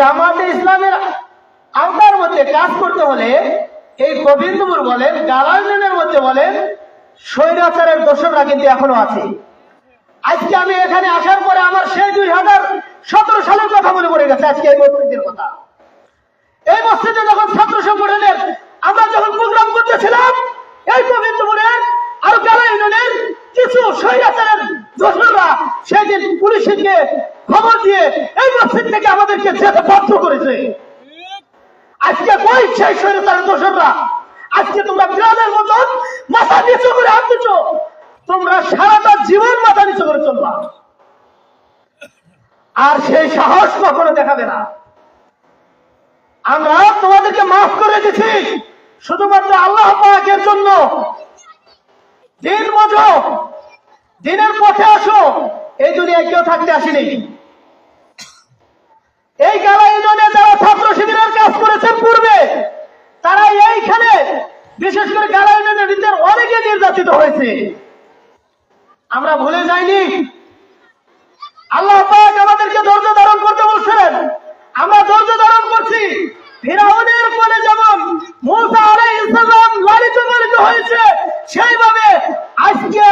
জামাতে ইসলামের আওতার মধ্যে কাজ করতে হলে এই গোবিন্দপুর বলেন গালাউনের মধ্যে বলেন স্বৈরাচারের দোষরা কিন্তু এখনও আছে। আজকে আমি এখানে আসার পরে আমার সেই দুই হাজার সতেরো সালের কথা মনে পড়ে গেছে, আজকে এই মসজিদের কথা। এই মসজিদে যখন ছাত্র সংগঠনের আমরা যখন প্রোগ্রাম করতেছিলাম, এই গোবিন্দপুরের আর গালা ইউনিয়নের কিছু স্বৈরাচারের দোষরা সেদিন পুলিশকে খবর দিয়ে এই মসজিদ থেকে আমাদেরকে যেতে বাধ্য করেছে। আজকে কই সেই স্বৈরাচারের দোষরা আজকে তোমরা বিরাটের মতন মাথা নিচু করে হাত তোমরা সারাটা জীবন মাথা নিচু করে চলবা। আর সেই সাহস কখনো দেখাবে না। আমরা তোমাদেরকে মাফ করে দিছি, শুধুমাত্র আল্লাহ পাকের জন্য। দিন বোঝো, দিনের পথে আসো। এই দুনিয়ায় কেউ থাকতে আসেনি। এই গালা যারা ছাত্র শিবিরের কাজ করেছেন পূর্বে, তারা এইখানে বিশেষ করে গালা অনেকে নির্যাতিত হয়েছে। আমরা ভুলে যাইনি। আল্লাহ পাক আমাদেরকে ধৈর্য ধারণ করতে বলছেন আমরা ধৈর্য ধারণ করছি ফিরাউনের কোলে যেমন মুসা আলাইহিস সালাম লালিত পালিত হয়েছে সেইভাবে আজকে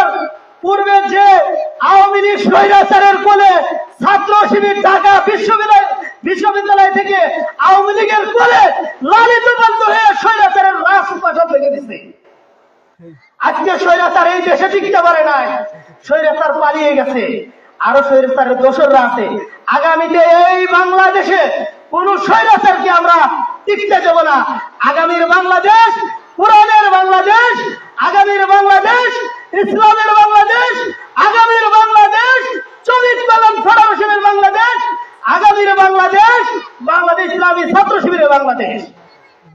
পূর্বে যে আওয়ামী লীগ স্বৈরাচারের কোলে ছাত্র শিবির ঢাকা বিশ্ববিদ্যালয় বিশ্ববিদ্যালয় থেকে আওয়ামী লীগের কোলে লালিত পালিত হয়ে স্বৈরাচারের রাজপাশা ভেঙে দিচ্ছে আজকে স্বৈরাচার এই দেশে টিকতে পারে নাই। স্বৈরাচার পালিয়ে গেছে। আরও স্বৈরাচারের দোসররা আছে। আগামীতে এই বাংলাদেশে কোন স্বৈরাচারকে আমরা টিকতে দেব না। আগামীর বাংলাদেশ, পুরাণের বাংলাদেশ, আগামীর বাংলাদেশ, ইসলামের বাংলাদেশ আগামীর বাংলাদেশ চল্লিশ পালন ফেডারেশনের বাংলাদেশ আগামীর বাংলাদেশ বাংলাদেশ ইসলামী ছাত্র শিবিরের বাংলাদেশ।